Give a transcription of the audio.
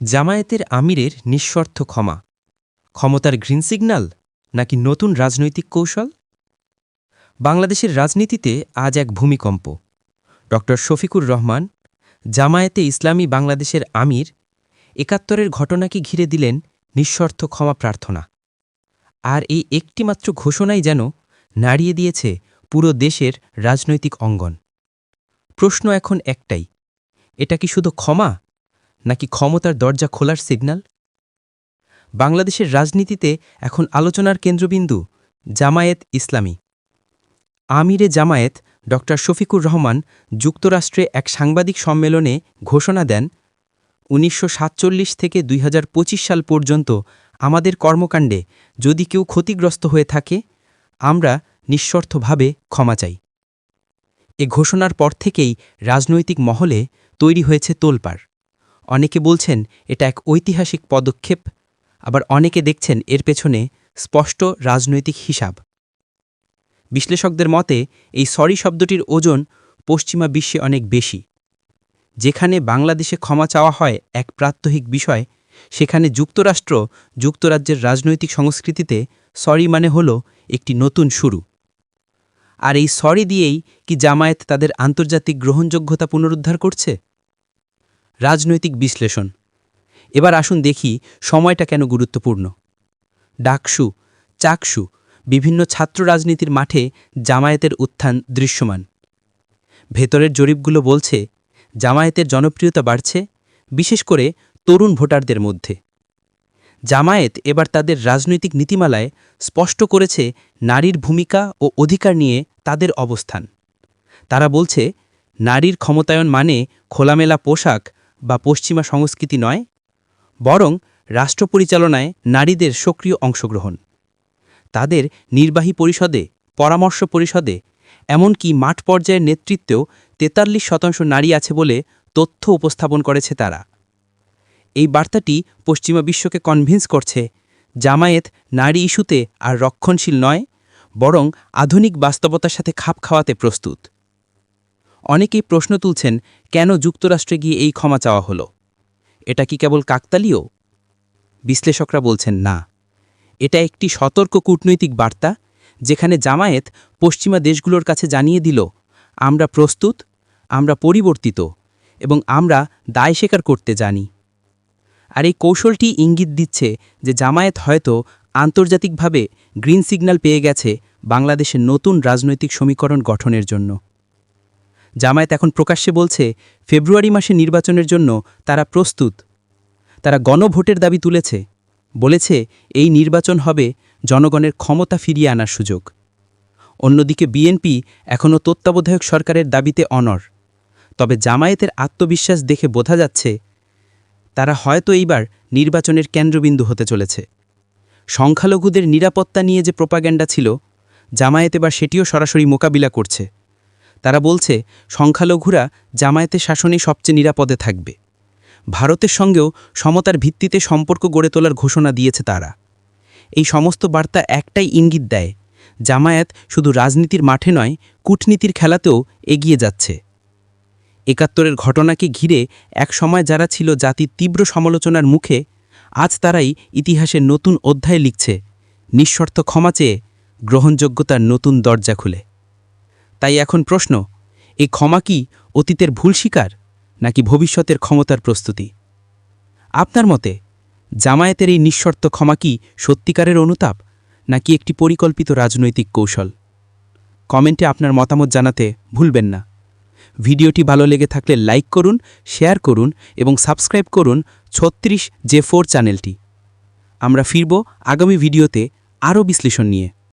জামায়াতের আমিরের নিঃস্বার্থ ক্ষমা। ক্ষমতার গ্রিন সিগন্যাল নাকি নতুন রাজনৈতিক কৌশল? বাংলাদেশের রাজনীতিতে আজ এক ভূমিকম্প। ড. শফিকুর রহমান, জামায়াতে ইসলামী বাংলাদেশের আমির, একাত্তরের ঘটনাকে ঘিরে দিলেন নিঃস্বার্থ ক্ষমা প্রার্থনা। আর এই একটিমাত্র ঘোষণাই যেন নাড়িয়ে দিয়েছে পুরো দেশের রাজনৈতিক অঙ্গন। প্রশ্ন এখন একটাই, এটা কি শুধু ক্ষমা নাকি ক্ষমতার দরজা খোলার সিগন্যাল? বাংলাদেশের রাজনীতিতে এখন আলোচনার কেন্দ্রবিন্দু জামায়েত ইসলামী। আমিরে জামায়েত ড. শফিকুর রহমান যুক্তরাষ্ট্রে এক সাংবাদিক সম্মেলনে ঘোষণা দেন, উনিশশো সাতচল্লিশ থেকে দুই হাজার পঁচিশ সাল পর্যন্ত আমাদের কর্মকাণ্ডে যদি কেউ ক্ষতিগ্রস্ত হয়ে থাকে, আমরা নিঃস্বার্থভাবে ক্ষমা চাই। এ ঘোষণার পর থেকেই রাজনৈতিক মহলে তৈরি হয়েছে তোলপাড়। অনেকে বলছেন এটা এক ঐতিহাসিক পদক্ষেপ, আবার অনেকে দেখছেন এর পেছনে স্পষ্ট রাজনৈতিক হিসাব। বিশ্লেষকদের মতে, এই সরি শব্দটির ওজন পশ্চিমা বিশ্বে অনেক বেশি। যেখানে বাংলাদেশে ক্ষমা চাওয়া হয় এক প্রাত্যহিক বিষয়, সেখানে যুক্তরাষ্ট্র যুক্তরাজ্যের রাজনৈতিক সংস্কৃতিতে সরি মানে হল একটি নতুন শুরু। আর এই সরি দিয়েই কি জামায়াত তাদের আন্তর্জাতিক গ্রহণযোগ্যতা পুনরুদ্ধার করছে? রাজনৈতিক বিশ্লেষণ। এবার আসুন দেখি সময়টা কেন গুরুত্বপূর্ণ। ডাকসু, চাকসু, বিভিন্ন ছাত্র রাজনীতির মাঠে জামায়াতের উত্থান দৃশ্যমান। ভেতরের জরিপগুলো বলছে, জামায়াতের জনপ্রিয়তা বাড়ছে, বিশেষ করে তরুণ ভোটারদের মধ্যে। জামায়াত এবার তাদের রাজনৈতিক নীতিমালায় স্পষ্ট করেছে নারীর ভূমিকা ও অধিকার নিয়ে তাদের অবস্থান। তারা বলছে, নারীর ক্ষমতায়ন মানে খোলামেলা পোশাক বা পশ্চিমা সংস্কৃতি নয়, বরং রাষ্ট্র পরিচালনায় নারীদের সক্রিয় অংশগ্রহণ। তাদের নির্বাহী পরিষদে, পরামর্শ পরিষদে, এমনকি মাঠ পর্যায়ের নেতৃত্বেও তেতাল্লিশ শতাংশ নারী আছে বলে তথ্য উপস্থাপন করেছে তারা। এই বার্তাটি পশ্চিমা বিশ্বকে কনভিন্স করছে, জামায়েত নারী ইস্যুতে আর রক্ষণশীল নয়, বরং আধুনিক বাস্তবতার সাথে খাপ খাওয়াতে প্রস্তুত। অনেকেই প্রশ্ন তুলছেন, কেন যুক্তরাষ্ট্রে গিয়ে এই ক্ষমা চাওয়া হলো? এটা কি কেবল কাকতালীয়? বিশ্লেষকরা বলছেন, না। এটা একটি সতর্ক কূটনৈতিক বার্তা, যেখানে জামায়েত পশ্চিমা দেশগুলোর কাছে জানিয়ে দিল, আমরা প্রস্তুত, আমরা পরিবর্তিত, এবং আমরা দায় স্বীকার করতে জানি। আর এই কৌশলটি ইঙ্গিত দিচ্ছে যে জামায়াত হয়তো আন্তর্জাতিকভাবে গ্রিন সিগন্যাল পেয়ে গেছে বাংলাদেশের নতুন রাজনৈতিক সমীকরণ গঠনের জন্য। জামায়াত এখন প্রকাশ্যে বলছে, ফেব্রুয়ারি মাসে নির্বাচনের জন্য তারা প্রস্তুত। তারা গণভোটের দাবি তুলেছে। বলেছে, এই নির্বাচন হবে জনগণের ক্ষমতা ফিরিয়ে আনার সুযোগ। অন্যদিকে বিএনপি এখনও তত্ত্বাবধায়ক সরকারের দাবিতে অনর তবে জামায়াতের আত্মবিশ্বাস দেখে বোঝা যাচ্ছে, তারা হয়তো এইবার নির্বাচনের কেন্দ্রবিন্দু হতে চলেছে। সংখ্যালঘুদের নিরাপত্তা নিয়ে যে প্রোপাগ্যান্ডা ছিল, জামায়াত এবার সেটিও সরাসরি মোকাবিলা করছে। তারা বলছে, সংখ্যালঘুরা জামায়াতের শাসনে সবচেয়ে নিরাপদে থাকবে। ভারতের সঙ্গেও সমতার ভিত্তিতে সম্পর্ক গড়ে তোলার ঘোষণা দিয়েছে তারা। এই সমস্ত বার্তা একটাই ইঙ্গিত দেয়, জামায়াত শুধু রাজনীতির মাঠে নয়, কূটনীতির খেলাতেও এগিয়ে যাচ্ছে। একাত্তরের ঘটনাকে ঘিরে এক সময় যারা ছিল জাতির তীব্র সমালোচনার মুখে, আজ তারাই ইতিহাসের নতুন অধ্যায় লিখছে, নিঃশর্ত ক্ষমা চেয়ে গ্রহণযোগ্যতার নতুন দরজা খুলে। তাই এখন প্রশ্ন এই ক্ষমা কি অতীতের ভুল শিকার নাকি ভবিষ্যতের ক্ষমতার প্রস্তুতি? আপনার মতে, জামায়াতের এই নিঃশর্ত ক্ষমা কি সত্যিকারের অনুতাপ নাকি একটি পরিকল্পিত রাজনৈতিক কৌশল? কমেন্টে আপনার মতামত জানাতে ভুলবেন না। ভিডিওটি ভালো লেগে থাকলে লাইক করুন, শেয়ার করুন এবং সাবস্ক্রাইব করুন ছত্রিশ জে ফোর চ্যানেলটি। আমরা ফিরব আগামী ভিডিওতে আরও বিশ্লেষণ নিয়ে।